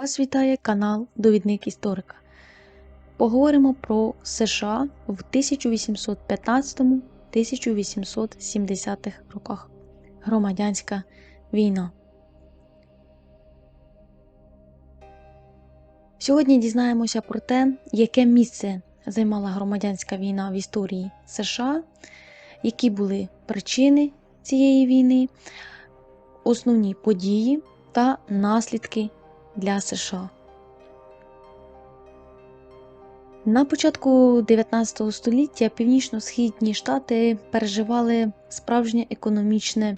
Вас вітає канал Довідник Історика. Поговоримо про США в 1815-1870 роках. Громадянська війна. Сьогодні дізнаємося про те, яке місце займала громадянська війна в історії США, які були причини цієї війни, основні події та наслідки для США. На початку 19 століття північно-східні штати переживали справжнє економічне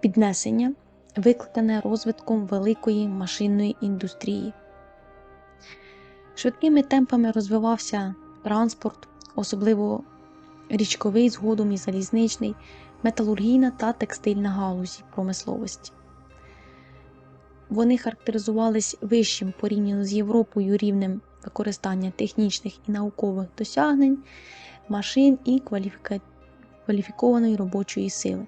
піднесення, викликане розвитком великої машинної індустрії. Швидкими темпами розвивався транспорт, особливо річковий, згодом і залізничний, металургійна та текстильна галузі промисловості. Вони характеризувались вищим порівняно з Європою рівнем використання технічних і наукових досягнень, машин і кваліфікованої робочої сили.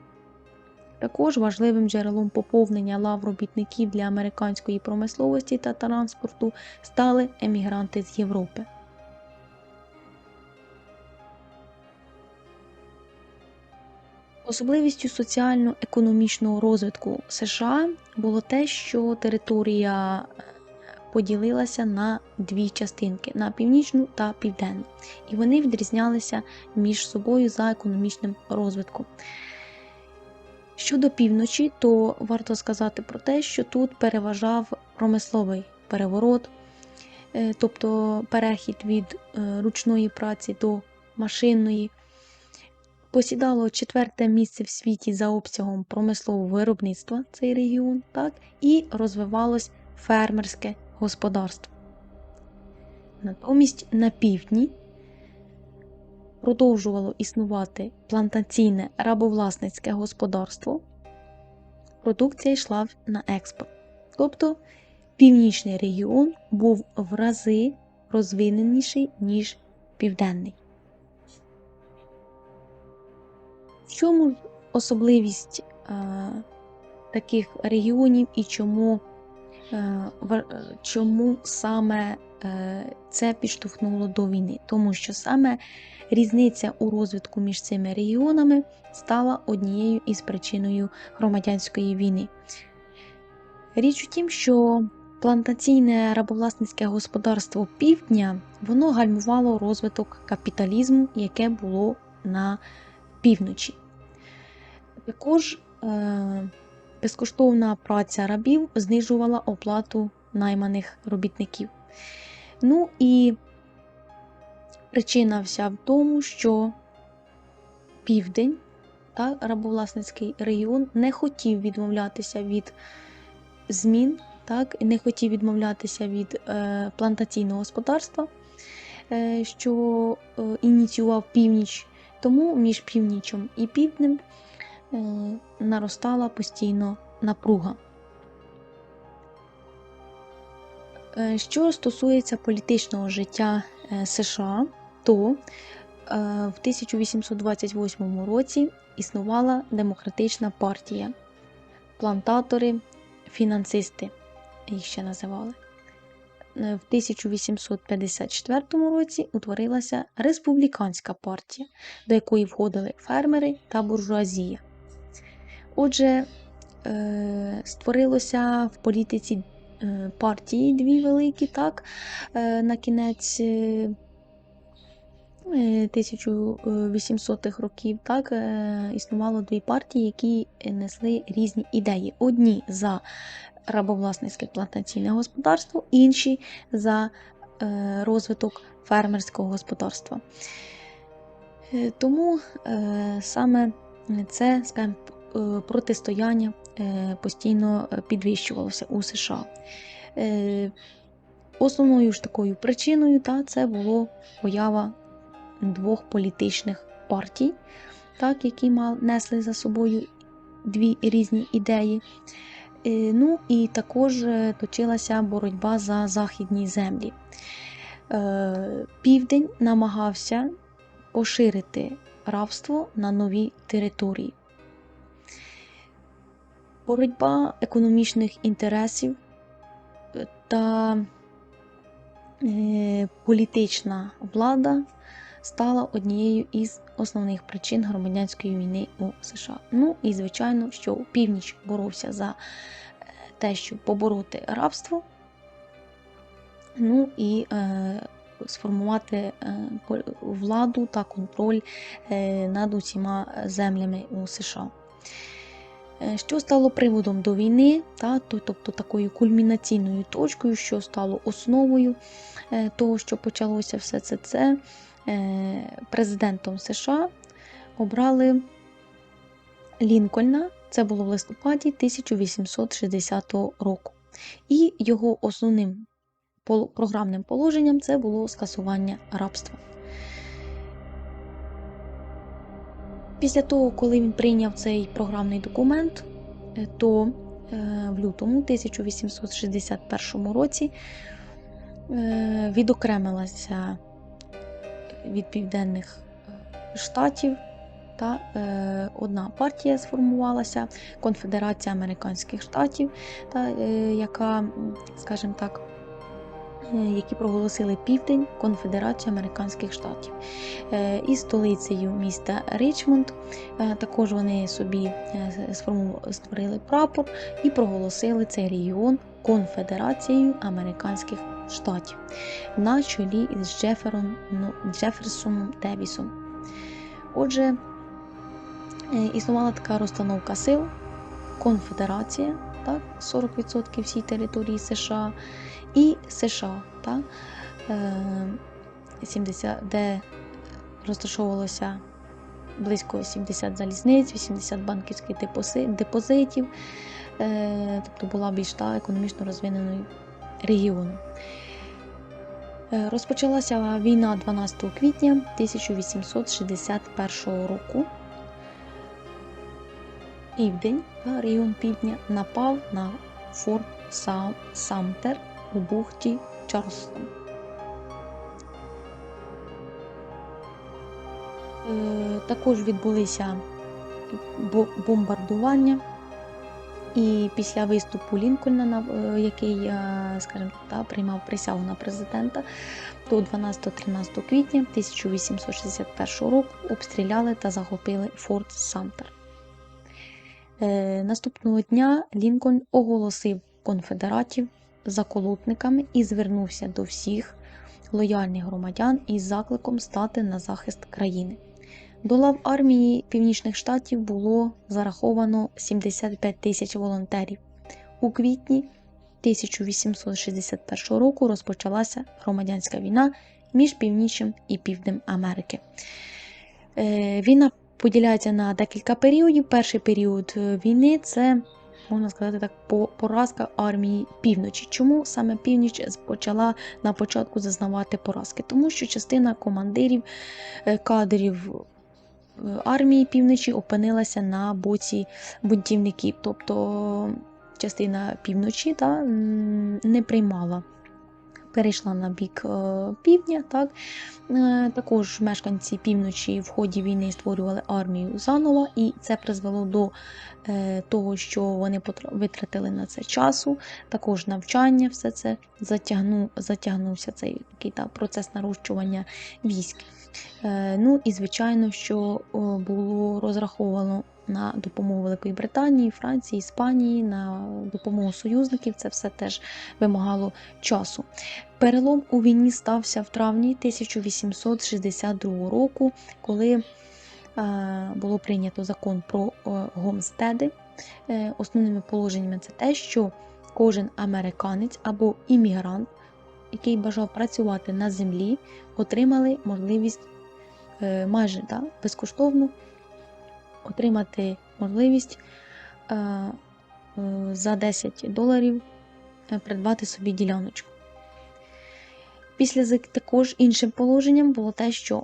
Також важливим джерелом поповнення лав робітників для американської промисловості та транспорту стали емігранти з Європи. Особливістю соціально-економічного розвитку США було те, що територія е, поділилася на дві частинки на північну та південну, і вони відрізнялися між собою за економічним розвитком. Щодо півночі, то варто сказати про те, що тут переважав промисловий переворот, е, тобто перехід від е, ручної праці до машинної посідало четверте місце в світі за обсягом промислового виробництва цей регіон, так, і розвивалось фермерське господарство. Натомість на півдні продовжувало існувати плантаційне рабовласницьке господарство, продукція йшла на експорт. Тобто північний регіон був в рази розвиненіший, ніж південний. Чому особливість е, таких регіонів і чому, е, чому саме е, це підштовхнуло до війни? Тому що саме різниця у розвитку між цими регіонами стала однією із причиною громадянської війни. Річ у тім, що плантаційне рабовласницьке господарство півдня воно гальмувало розвиток капіталізму, яке було на півночі. Також е, безкоштовна праця рабів знижувала оплату найманих робітників. Ну і причина вся в тому, що південь та рабовласницький регіон не хотів відмовлятися від змін, так, не хотів відмовлятися від е, плантаційного господарства, е, що е, ініціював північ. Тому між північем і півднем наростала постійно напруга. Е, що стосується політичного життя е, США, то в 1828 році існувала демократична партія, плантатори, фінансисти їх ще називали. В 1854 році утворилася республіканська партія, до якої входили фермери та буржуазія. Отже, створилося в політиці партії дві великі, так, на кінець 1800-х років так, існувало дві партії, які несли різні ідеї. Одні за рабовласницьке плантаційне господарство, інші за е, розвиток фермерського господарства. Е, тому е, саме це скажімо, протистояння постійно підвищувалося у США. Основною ж такою причиною та, це було поява двох політичних партій, так, які мали, несли за собою дві різні ідеї. Ну і також е, точилася боротьба за західні землі. Е, Південь намагався поширити рабство на нові території. Боротьба економічних інтересів та е, політична влада стала однією із основних причин громадянської війни у США. Ну і звичайно, що північ боровся за е, те, щоб побороти рабство. Ну і е, сформувати е, владу та контроль е, над усіма землями у США. Е, що стало приводом до війни, та, тобто такою кульмінаційною точкою, що стало основою того, що почалося все це, це президентом США обрали Лінкольна, це було в листопаді 1860 року. І його основним програмним положенням це було скасування рабства. Після того, коли він прийняв цей програмний документ, е, то е, в лютому 1861 році е, відокремилася від південних штатів та одна партія сформувалася Конфедерація Американських Штатів, та, яка, скажімо так, які проголосили Південь Конфедерацію Американських Штатів. Е, і столицею міста Річмонд е, також вони собі створили прапор і проголосили цей регіон Конфедерацією Американських Штатів на чолі із Джефером, ну, Джеферсоном Девісом. Отже, існувала така розстановка сил, конфедерація, так, 40% всій території США і США, та, 70, е, де розташовувалося близько 70 залізниць, 80 банківських депозитів, е, тобто була більш та економічно розвиненою регіоном. Е, розпочалася війна 12 квітня 1861 року. Південь, регіон Півдня напав на Форт Самтер у бухті Чарльстон. Е, також відбулися бомбардування, і після виступу Лінкольна, е, який, е, скажімо так, приймав присягу на президента, до 12-13 квітня 1861 року обстріляли та захопили Форт Самтер. Наступного дня Лінкольн оголосив конфедератів заколотниками і звернувся до всіх лояльних громадян із закликом стати на захист країни. До лав армії Північних Штатів було зараховано 75 тисяч волонтерів. У квітні 1861 року розпочалася громадянська війна між північем і півднем Америки. Е, війна поділяється на декілька періодів. Перший період е, війни це можна сказати так, поразка армії півночі. Чому саме північ почала на початку зазнавати поразки? Тому що частина командирів е, кадрів. Е, армії півночі опинилася на боці бунтівників, тобто частина півночі та, не приймала перейшла на бік е, півдня. Так? Е, також мешканці півночі в ході війни створювали армію заново, і це призвело до е, того, що вони витратили на це часу, також навчання, все це затягнув, затягнувся цей такий та, процес нарощування військ. Ну і звичайно, що було розраховано на допомогу Великої Британії, Франції, Іспанії, на допомогу союзників. Це все теж вимагало часу. Перелом у війні стався в травні 1862 року, коли е, було прийнято закон про е, гомстеди. Е, основними положеннями це те, що кожен американець або іммігрант, який бажав працювати на землі, отримали можливість майже да, безкоштовно отримати можливість е, е, за 10 доларів е, придбати собі діляночку. Після також іншим положенням було те, що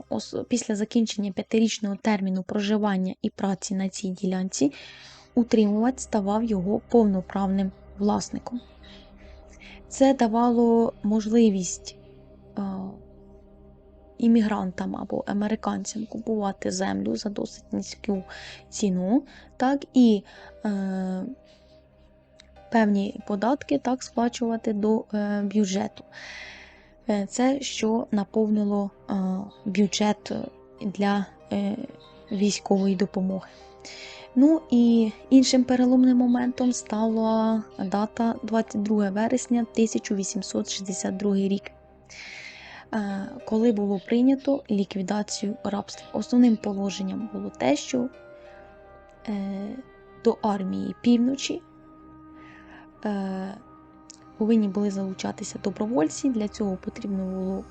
після закінчення п'ятирічного терміну проживання і праці на цій ділянці утримувач ставав його повноправним власником. Це давало можливість іммігрантам або американцям купувати землю за досить низьку ціну, так і е, певні податки так сплачувати до е, бюджету. Е, Це що наповнило е, бюджет для е, військової допомоги. Ну і іншим переломним моментом стала дата 22 вересня 1862 рік, коли було прийнято ліквідацію рабства. Основним положенням було те, що е, до армії півночі е, повинні були залучатися добровольці. Для цього потрібно було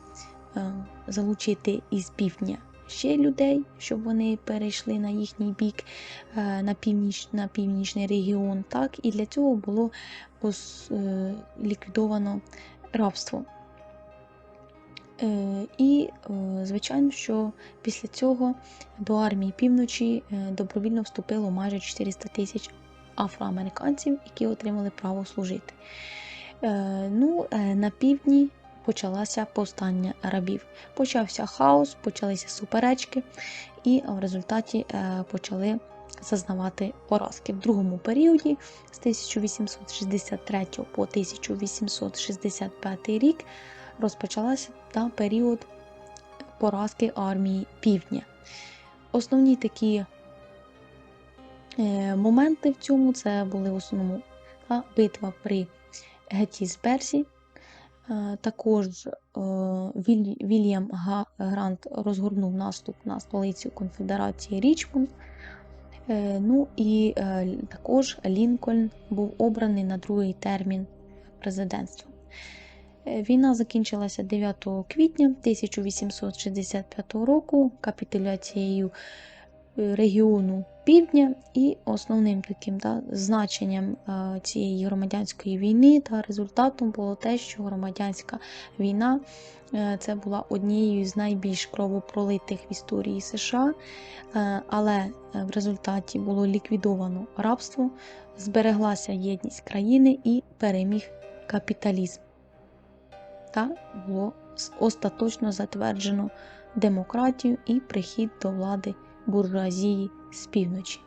е, залучити із півдня ще людей, щоб вони перейшли на їхній бік, е, на, північ, на північний регіон. Так, і для цього було е, ліквідовано рабство. Е, І, е, звичайно, що після цього до армії півночі е, добровільно вступило майже 400 тисяч афроамериканців, які отримали право служити. Ну, на півдні почалося повстання рабів. Почався хаос, почалися суперечки, і в результаті почали зазнавати поразки. В другому періоді з 1863 по 1865 рік розпочалася та період поразки армії Півдня. Основні такі е, моменти в цьому це були в основному та, битва при Геттісберзі. Е, Також е, Вільям Грант розгорнув наступ на столицю Конфедерації Річмонд. Ну і також Лінкольн був обраний на другий термін президентства. Е, Війна закінчилася 9 квітня 1865 року капітуляцією е, регіону Півдня і основним таким да, значенням е, цієї громадянської війни та результатом було те, що громадянська війна це була однією з найбільш кровопролитих в історії США, але в результаті було ліквідовано рабство, збереглася єдність країни і переміг капіталізм. Та було остаточно затверджено демократію і прихід до влади буржуазії з півночі.